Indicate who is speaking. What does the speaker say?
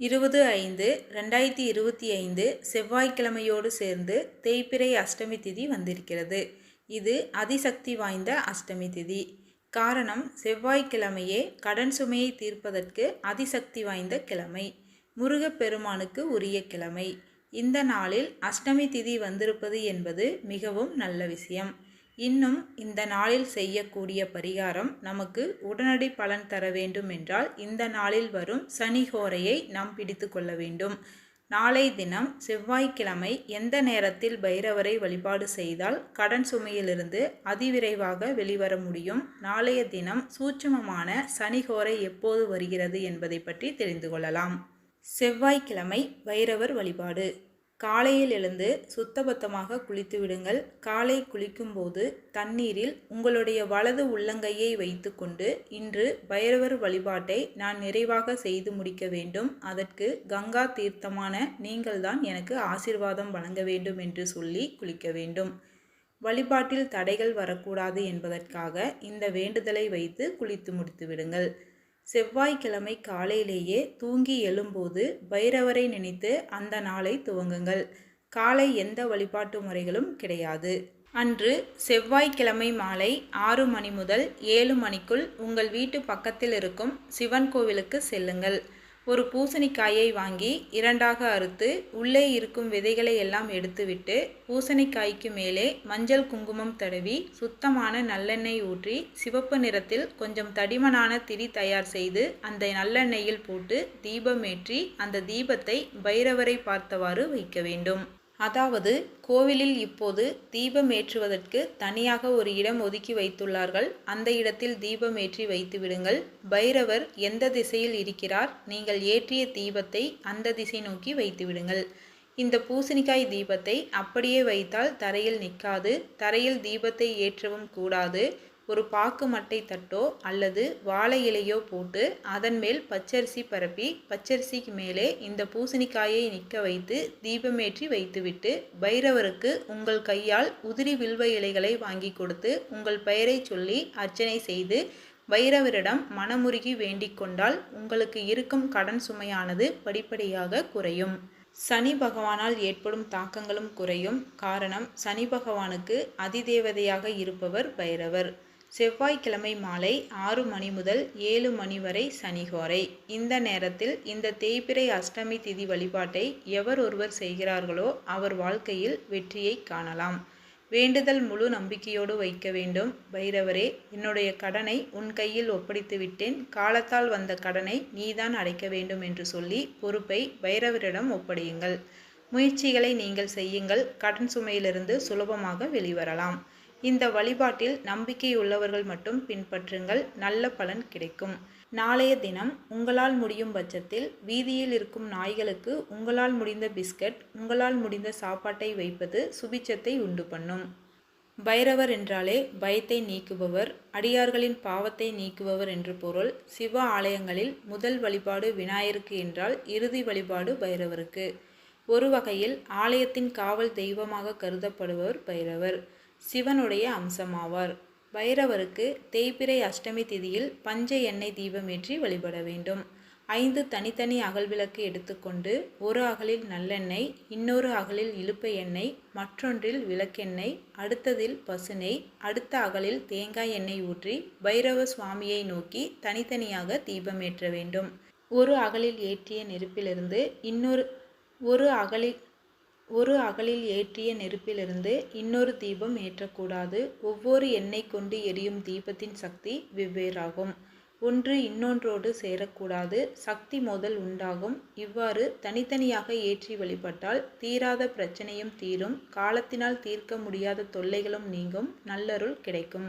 Speaker 1: இருபது ஐந்து ரெண்டாயிரத்தி இருபத்தி ஐந்து செவ்வாய்க்கிழமையோடு சேர்ந்து தேய்பிறை அஷ்டமி திதி வந்திருக்கிறது. இது அதிசக்தி வாய்ந்த அஷ்டமி திதி. காரணம் செவ்வாய்க்கிழமையே கடன் சுமையை தீர்ப்பதற்கு அதிசக்தி வாய்ந்த கிழமை. முருகப்பெருமானுக்கு உரிய கிழமை. இந்த நாளில் அஷ்டமி திதி வந்திருப்பது என்பது மிகவும் நல்ல விஷயம். இன்னும் இந்த நாளில் செய்யக்கூடிய பரிகாரம் நமக்கு உடனடி பலன் தர வேண்டும் என்றால் இந்த நாளில் வரும் சனிகோரையை நாம் பிடித்து கொள்ள வேண்டும். நாளை தினம் செவ்வாய்க்கிழமை எந்த நேரத்தில் பைரவரை வழிபாடு செய்தால் கடன் சுமையிலிருந்து அதிவிரைவாக வெளிவர முடியும். நாளைய தினம் சூட்சுமமான சனிகோரை எப்போது வருகிறது என்பதை பற்றி தெரிந்து கொள்ளலாம். செவ்வாய்க்கிழமை பைரவர் வழிபாடு. காலையில் எழுந்து சுத்தபத்தமாக குளித்து விடுங்கள் காலை குளிக்கும்போது தண்ணீரில் உங்களுடைய வலது உள்ளங்கையை வைத்துக்கொண்டு இன்று பைரவர் வழிபாட்டை நான் நிறைவாக செய்து முடிக்க வேண்டும். அதற்கு கங்கா தீர்த்தமான நீங்கள்தான் எனக்கு ஆசிர்வாதம் வழங்க வேண்டும் என்று சொல்லி குளிக்க வேண்டும். வழிபாட்டில் தடைகள் வரக்கூடாது என்பதற்காக இந்த வேண்டுதலை வைத்து குளித்து முடித்து விடுங்கள் செவ்வாய்க்கிழமை காலையிலேயே தூங்கி எழும்போது பைரவரை நினைத்து அந்த நாளை துவங்குங்கள். காலை எந்த வழிபாட்டு முறைகளும் கிடையாது. அன்று செவ்வாய்க்கிழமை மாலை ஆறு மணி முதல் ஏழு மணிக்குள் உங்கள் வீட்டு பக்கத்தில் இருக்கும் சிவன் கோவிலுக்கு செல்லுங்கள். ஒரு பூசணிக்காயை வாங்கி இரண்டாக அறுத்து உள்ளே இருக்கும் விதைகளை எல்லாம் எடுத்துவிட்டு பூசணிக்காய்க்கு மேலே மஞ்சள் குங்குமம் தடவி சுத்தமான நல்லெண்ணெய் ஊற்றி சிவப்பு நிறத்தில் கொஞ்சம் தடிமனான திரி தயார் செய்து அந்த நல்லெண்ணெயில் போட்டு தீபமேற்றி அந்த தீபத்தை பைரவரை பார்த்தவாறு வைக்க வேண்டும். அதாவது கோவிலில் இப்போது தீபம் ஏற்றுவதற்கு தனியாக ஒரு இடம் ஒதுக்கி வைத்துள்ளார்கள். அந்த இடத்தில் தீபம் ஏற்றி வைத்து விடுங்கள். பைரவர் எந்த திசையில் இருக்கிறார்? நீங்கள் ஏற்றிய தீபத்தை அந்த திசை நோக்கி வைத்து விடுங்கள். இந்த பூசணிக்காய் தீபத்தை அப்படியே வைத்தால் தரையில் நிற்காது. தரையில் தீபத்தை ஏற்றவும் கூடாது. ஒரு பாக்கு மட்டை தட்டோ அல்லது வாழை இலையோ போட்டு அதன் மேல் பச்சரிசி பரப்பி பச்சரிசிக்கு மேலே இந்த பூசணிக்காயை நிற்க வைத்து தீபமேற்றி வைத்துவிட்டு பைரவருக்கு உங்கள் கையால் உதிரி வில்வ இலைகளை வாங்கி கொடுத்து உங்கள் பெயரை சொல்லி அர்ச்சனை செய்து பைரவரிடம் மனமுருகி வேண்டிக் கொண்டால் உங்களுக்கு இருக்கும் கடன் சுமையானது படிப்படியாக குறையும். சனி பகவானால் ஏற்படும் தாக்கங்களும் குறையும். காரணம் சனி பகவானுக்கு அதிதேவதையாக இருப்பவர் பைரவர். செவ்வாய்க்கிழமை மாலை ஆறு மணி முதல் ஏழு மணி வரை சனிகோரை இந்த நேரத்தில் இந்த தேய்பிறை அஷ்டமி திதி வழிபாட்டை எவர் ஒருவர் செய்கிறார்களோ அவர் வாழ்க்கையில் வெற்றியை காணலாம். வேண்டுதல் முழு நம்பிக்கையோடு வைக்க வேண்டும். பைரவரே என்னுடைய கடனை உன் கையில் ஒப்படைத்து விட்டேன். காலத்தால் வந்த கடனை நீதான் அடைக்க வேண்டும் என்று சொல்லி பொறுப்பை பைரவரிடம் ஒப்படையுங்கள். முயற்சிகளை நீங்கள் செய்யுங்கள். கடன் சுமையிலிருந்து சுலபமாக வெளிவரலாம் இந்த வழிபாட்டில் நம்பிக்கையுள்ளவர்கள் மட்டும் பின்பற்றுங்கள். நல்ல பலன் கிடைக்கும். நாளைய தினம் உங்களால் முடியும் பட்சத்தில் வீதியில் இருக்கும் நாய்களுக்கு உங்களால் முடிந்த பிஸ்கட் உங்களால் முடிந்த சாப்பாட்டை வைப்பது சுபிச்சத்தை உண்டு பண்ணும். பைரவர் என்றாலே பயத்தை நீக்குபவர் அடியார்களின் பாவத்தை நீக்குபவர் என்று பொருள். சிவ ஆலயங்களில் முதல் வழிபாடு விநாயகருக்கு என்றால் இறுதி வழிபாடு பைரவருக்கு. ஒரு வகையில் ஆலயத்தின் காவல் தெய்வமாக கருதப்படுபவர் பைரவர். சிவனுடைய அம்சமாவார். பைரவருக்கு தேய்பிறை அஷ்டமி திதியில் பஞ்ச எண்ணெய் தீபமேற்றி வழிபட வேண்டும். ஐந்து தனித்தனி அகல் விளக்கு எடுத்துக்கொண்டு ஒரு அகலில் நல்லெண்ணெய் இன்னொரு அகலில் இழுப்பை எண்ணெய் மற்றொன்றில் விளக்கெண்ணெய் அடுத்ததில் பசுநெய் அடுத்த அகலில் தேங்காய் எண்ணெய் ஊற்றி பைரவ சுவாமியை நோக்கி தனித்தனியாக தீபமேற்ற வேண்டும். ஒரு அகலில் ஏற்றிய நெருப்பிலிருந்து இன்னொரு ஒரு அகலில் ஒரு அகலில் ஏற்றிய நெருப்பிலிருந்து இன்னொரு தீபம் ஏற்றக்கூடாது. ஒவ்வொரு எண்ணெய் கொண்டு எரியும் தீபத்தின் சக்தி வெவ்வேறாகும். ஒன்று இன்னொன்றோடு சேரக்கூடாது. சக்தி மோதல் உண்டாகும். இவ்வாறு தனித்தனியாக ஏற்றி வழிபட்டால் தீராத பிரச்சனையும் தீரும். காலத்தினால் தீர்க்க முடியாத தொல்லைகளும் நீங்கும். நல்லருள் கிடைக்கும்.